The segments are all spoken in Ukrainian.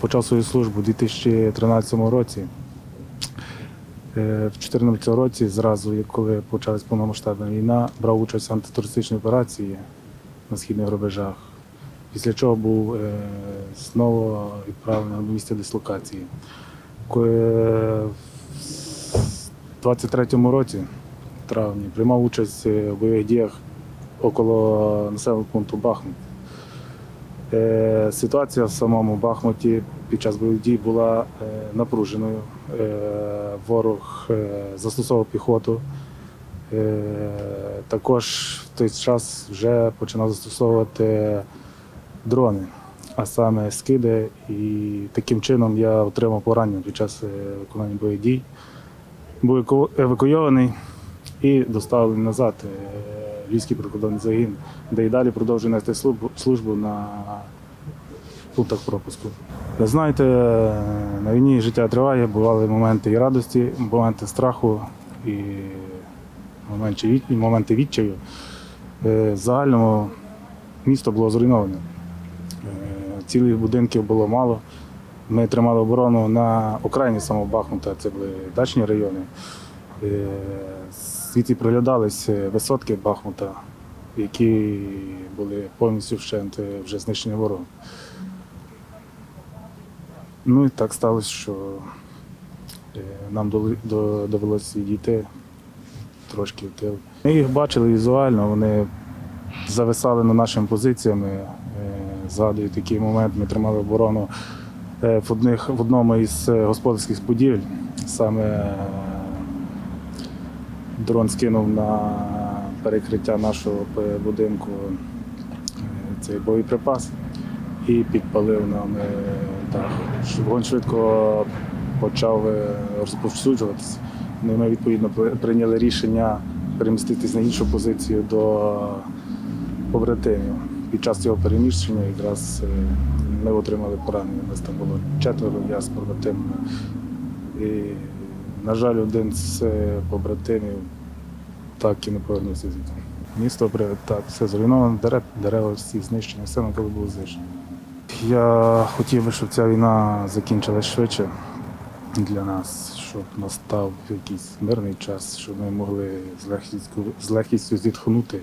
почав свою службу у 2013 році. Е, В 2014 році, зразу, коли почалась повномасштабна війна, брав участь в антитерористичній операції на східних рубежах. Після чого був е, знову відправлений до місця дислокації. В 23-му році, в травні, приймав участь е, в бойових діях около населеного пункту Бахмут. Е, Ситуація в самому Бахмуті під час бойових дій була е, напруженою. Е, Ворог застосовував піхоту. Також в той час вже починав застосовувати дрони, а саме скиди. І таким чином я отримав поранення під час виконання бойових дій. Був евакуйований і доставлений назад Львівський прикордонний загін, де і далі продовжую нести службу, на пунктах пропуску. Знаєте, е, на війні життя триває, бували моменти і радості, моменти страху і моменти, відчаю. Е, В загальному місто було зруйноване. Е, Цілих будинків було мало. Ми тримали оборону на окраїні самого Бахмута, це були дачні райони. Е, Звідси приглядались висотки Бахмута, які були повністю вщент е, вже знищені ворогом. Ну і так сталося, що е, нам довелося відійти трошки в тил. Ми їх бачили візуально, вони зависали над нашими позиціями. Е, Згадую такий момент, ми тримали оборону е, в, одних, в одному із е, господарських будівель. Саме е, дрон скинув на перекриття нашого будинку е, цей боєприпас і підпалив нам е, дах. Вогонь швидко почав е, розповсюджуватися. Ну, Ми відповідно прийняли рішення переміститись на іншу позицію до побратимів. Під час цього переміщення якраз ми отримали поранення. У нас там було четверо я з побратимами. І, на жаль, один з побратимів так і не повернувся звідти. Місто так, все зруйновано, дерев, дерева всі знищені, все навколо було знищено. Я хотів би, щоб ця війна закінчилась швидше для нас, щоб настав якийсь мирний час, щоб ми могли з легкістю, з легкістю зітхнути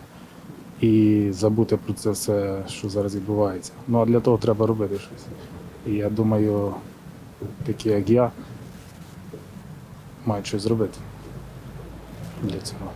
і забути про це все, що зараз відбувається. Ну а для того треба робити щось. І я думаю, такі як я, мають щось зробити для цього.